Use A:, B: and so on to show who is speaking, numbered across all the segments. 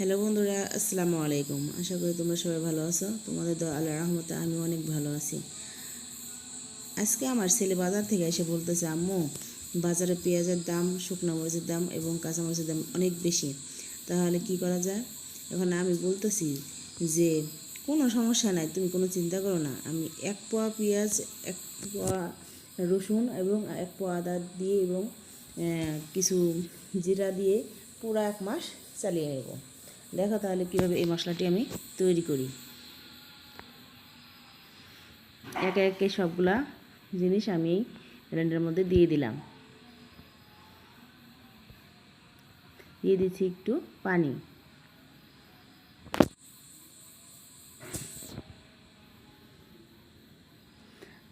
A: Hello বন্ধুরা, আসসালামু আলাইকুম। আশা করি তোমরা সবাই ভালো আছো। তোমাদের তো আল্লাহ রহমতে আমি অনেক ভালো আছি। আজকে আমার ছেলে বাজার থেকে এসে বলতেছে, আম্মু, বাজারে পেঁয়াজের দাম, শুকনো মরিচের দাম এবং কাঁচা মরিচের দাম অনেক বেশি। তাহলে কি করা যায়? এখন আমি বলতেছি যে, কোনো সমস্যা নাই, তুমি কোনো চিন্তা করো না। আমি এক পোয়া পেঁয়াজ, এক পোয়া রসুন এবং এক পোয়া আদা দিয়ে এবং কিছু জিরা দিয়ে পুরো এক মাস চালিয়ে নেব। দেখো তাহলে কীভাবে এই মশলাটি আমি তৈরি করি। একে একে সবগুলা জিনিস আমি এই ব্লেন্ডের মধ্যে দিয়ে দিলাম। দিয়ে দিচ্ছি একটু পানি।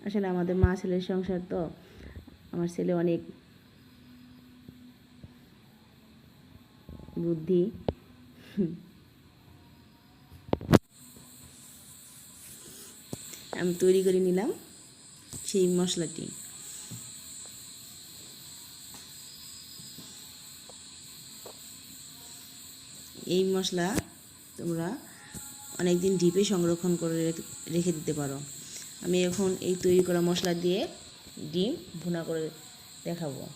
A: আসলে আমাদের মা ছেলের সংসার তো, আমার ছেলে অনেক বুদ্ধি আমি তৈরি করে নিলাম সেই মশলাটি। এই মশলা তোমরা অনেক দিন ডিপে সংরক্ষণ করে রেখে- রেখে দিতে পারো। আমি এখন এই তৈরি করা মশলা দিয়ে ডিম ভুনা করে দেখাবো।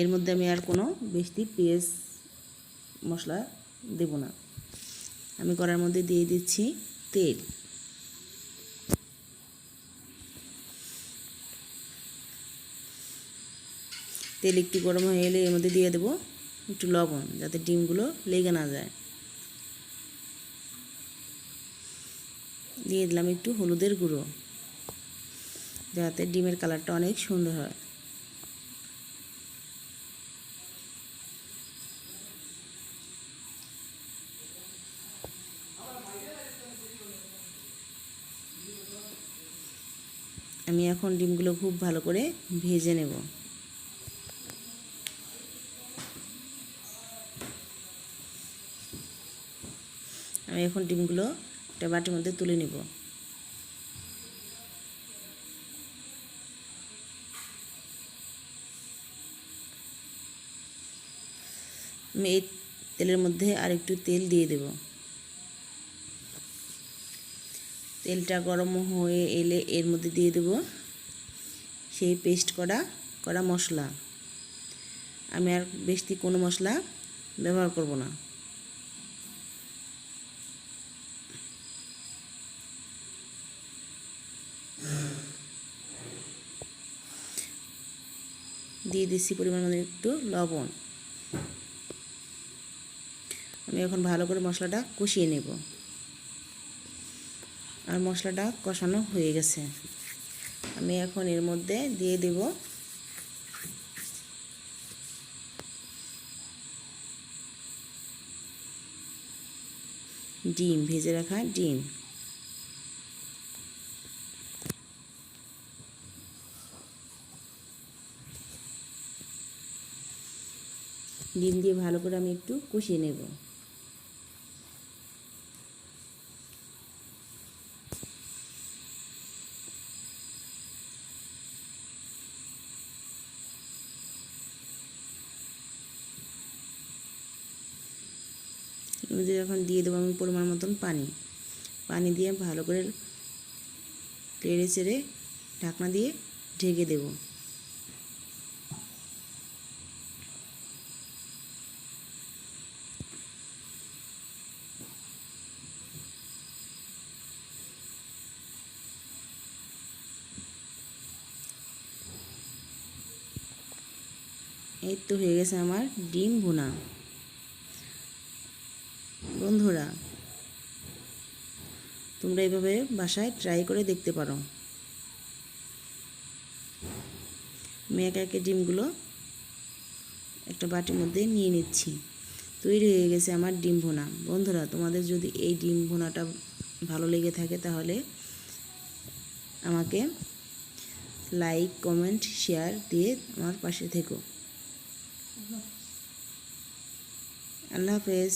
A: এর মধ্যে আমি আর কোনো বেশি পেঁয়াজ মশলা দেব না। আমি কড়ার মধ্যে দিয়ে দিচ্ছি তেল। তেল একটু গরম হয়ে এলে এর মধ্যে দিয়ে দেবো একটু লবণ, যাতে ডিমগুলো লেগে না যায়। দিয়ে দিলাম একটু হলুদের গুঁড়ো, যাতে ডিমের কালারটা অনেক সুন্দর হয়। আমি এখন ডিমগুলো খুব ভালো করে ভেজে নেব। আমি এখন ডিমগুলো একটা বাটির মধ্যে তুলে নেব। আমি এই তেলের মধ্যে আর একটু তেল দিয়ে দেব। তেলটা গরম হয়ে এলে এর মধ্যে দিয়ে দেব সেই পেস্ট করা করা মশলা। আমি আর বেশি কোনো মশলা ব্যবহার করব না। দিয়ে দিচ্ছি পরিমাণ মতো একটু লবণ। আমি এখন ভালো করে মশলাটা কষিয়ে নেব। আর মশলাটা কষানো হয়ে গেছে। আমি এখন এর মধ্যে দিয়ে দেব ডিম, ভেজে রাখা ডিম। ডিম দিয়ে ভালো করে আমি একটু কষিয়ে নেব এর মধ্যে এখন দিয়ে দেবো আমি পরিমাণ মতন পানি। পানি দিয়ে ভালো করে নেড়ে চেড়ে ঢাকনা দিয়ে ঢেকে দেবো। এই তো হয়ে গেছে আমার ডিম ভুনা। বন্ধুরা, তোমরা এইভাবে বাসায় ট্রাই করে দেখতে পারো। আমি একে ডিমগুলো একটা বাটির মধ্যে নিয়ে নিচ্ছি। তৈরি হয়ে গেছে আমার ডিম ভুনা। বন্ধুরা, তোমাদের যদি এই ডিম ভুনাটা ভালো লেগে থাকে তাহলে আমাকে লাইক কমেন্ট শেয়ার দিয়ে আমার পাশে থেকো। আল্লাহ হাফেজ।